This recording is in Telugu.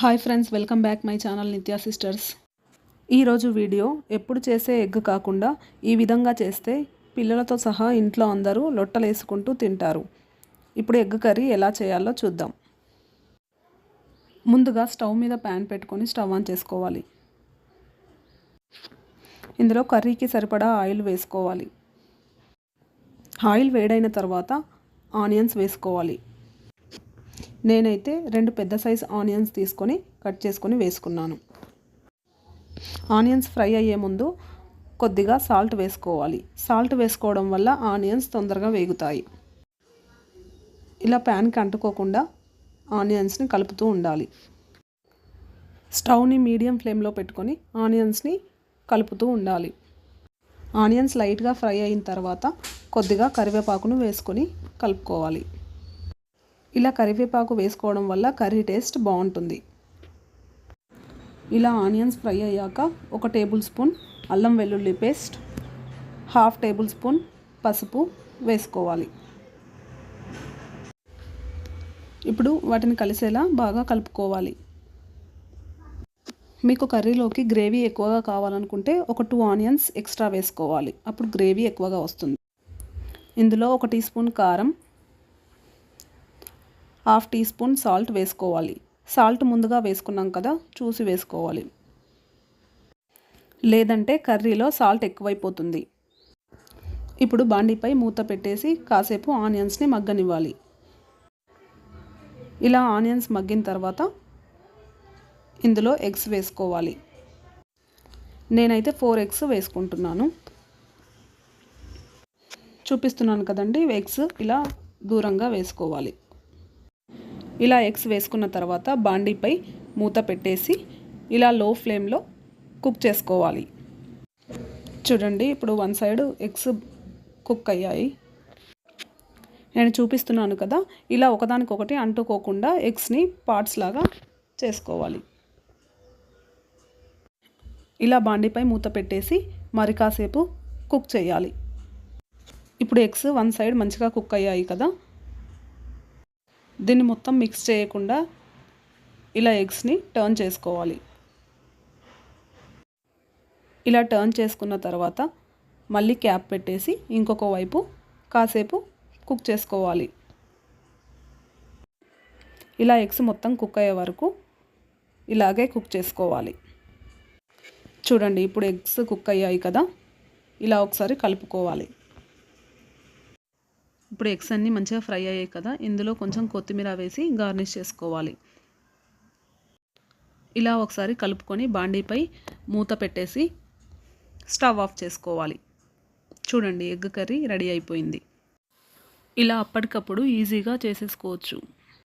Hi friends welcome back my channel Nithya sisters ఈరోజు వీడియో ఎప్పుడు చేసే ఎగ్ కాకుండా ఈ విధంగా చేస్తే పిల్లలతో సహా ఇంట్లో అందరూ లొట్టలేసుకుంటూ తింటారు. ఇప్పుడు ఎగ్ కర్రీ ఎలా చేయాలో చూద్దాం. ముందుగా స్టవ్ మీద ప్యాన్ పెట్టుకొని స్టవ్ ఆన్ చేసుకోవాలి. ఇందులో కర్రీకి సరిపడా ఆయిల్ వేసుకోవాలి. ఆయిల్ వేడైన తర్వాత ఆనియన్స్ వేసుకోవాలి. నేనైతే రెండు పెద్ద సైజ్ ఆనియన్స్ తీసుకొని కట్ చేసుకొని వేసుకున్నాను. ఆనియన్స్ ఫ్రై అయ్యే ముందు కొద్దిగా సాల్ట్ వేసుకోవాలి. సాల్ట్ వేసుకోవడం వల్ల ఆనియన్స్ తొందరగా వేగుతాయి. ఇలా ప్యాన్కి అంటుకోకుండా ఆనియన్స్ని కలుపుతూ ఉండాలి. స్టవ్ని మీడియం ఫ్లేమ్లో పెట్టుకొని ఆనియన్స్ని కలుపుతూ ఉండాలి. ఆనియన్స్ లైట్గా ఫ్రై అయిన తర్వాత కొద్దిగా కరివేపాకును వేసుకొని కలుపుకోవాలి. ఇలా కరివేపాకు వేసుకోవడం వల్ల కర్రీ టేస్ట్ బాగుంటుంది. ఇలా ఆనియన్స్ ఫ్రై అయ్యాక ఒక టేబుల్ స్పూన్ అల్లం వెల్లుల్లి పేస్ట్ హాఫ్ టేబుల్ స్పూన్ పసుపు వేసుకోవాలి. ఇప్పుడు వాటిని కలిసేలా బాగా కలుపుకోవాలి. మీకు కర్రీలోకి గ్రేవీ ఎక్కువగా కావాలనుకుంటే ఒక టూ ఆనియన్స్ ఎక్స్ట్రా వేసుకోవాలి. అప్పుడు గ్రేవీ ఎక్కువగా వస్తుంది. ఇందులో ఒక టీ స్పూన్ కారం హాఫ్ టీ స్పూన్ సాల్ట్ వేసుకోవాలి. సాల్ట్ ముందుగా వేసుకున్నాం కదా చూసి వేసుకోవాలి. లేదంటే కర్రీలో సాల్ట్ ఎక్కువైపోతుంది. ఇప్పుడు బాండీపై మూత పెట్టేసి కాసేపు ఆనియన్స్ని మగ్గనివ్వాలి. ఇలా ఆనియన్స్ మగ్గిన తర్వాత ఇందులో ఎగ్స్ వేసుకోవాలి. నేనైతే ఫోర్ ఎగ్స్ వేసుకుంటున్నాను. చూపిస్తున్నాను కదండి ఎగ్స్ ఇలా దూరంగా వేసుకోవాలి. ఇలా ఎగ్స్ వేసుకున్న తర్వాత బాండీపై మూత పెట్టేసి ఇలా లో ఫ్లేమ్లో కుక్ చేసుకోవాలి. చూడండి ఇప్పుడు వన్ సైడ్ ఎగ్స్ కుక్ అయ్యాయి. నేను చూపిస్తున్నాను కదా ఇలా ఒకదానికొకటి అంటుకోకుండా ఎగ్స్ని పార్ట్స్ లాగా చేసుకోవాలి. ఇలా బాండీపై మూత పెట్టేసి మరి కాసేపు కుక్ చేయాలి. ఇప్పుడు ఎగ్స్ వన్ సైడ్ మంచిగా కుక్ అయ్యాయి కదా దీన్ని మొత్తం మిక్స్ చేయకుండా ఇలా ఎగ్స్ని టర్న్ చేసుకోవాలి. ఇలా టర్న్ చేసుకున్న తర్వాత మళ్ళీ క్యాప్ పెట్టేసి ఇంకొక వైపు కాసేపు కుక్ చేసుకోవాలి. ఇలా ఎగ్స్ మొత్తం కుక్ అయ్యే వరకు ఇలాగే కుక్ చేసుకోవాలి. చూడండి ఇప్పుడు ఎగ్స్ కుక్ అయ్యాయి కదా ఇలా ఒకసారి కలుపుకోవాలి. ఇప్పుడు ఎగ్స్ అన్నీ మంచిగా ఫ్రై అయ్యాయి కదా ఇందులో కొంచెం కొత్తిమీర వేసి గార్నిష్ చేసుకోవాలి. ఇలా ఒకసారి కలుపుకొని బాండీపై మూత పెట్టేసి స్టవ్ ఆఫ్ చేసుకోవాలి. చూడండి ఎగ్ కర్రీ రెడీ అయిపోయింది. ఇలా అప్పటికప్పుడు ఈజీగా చేసేసుకోవచ్చు.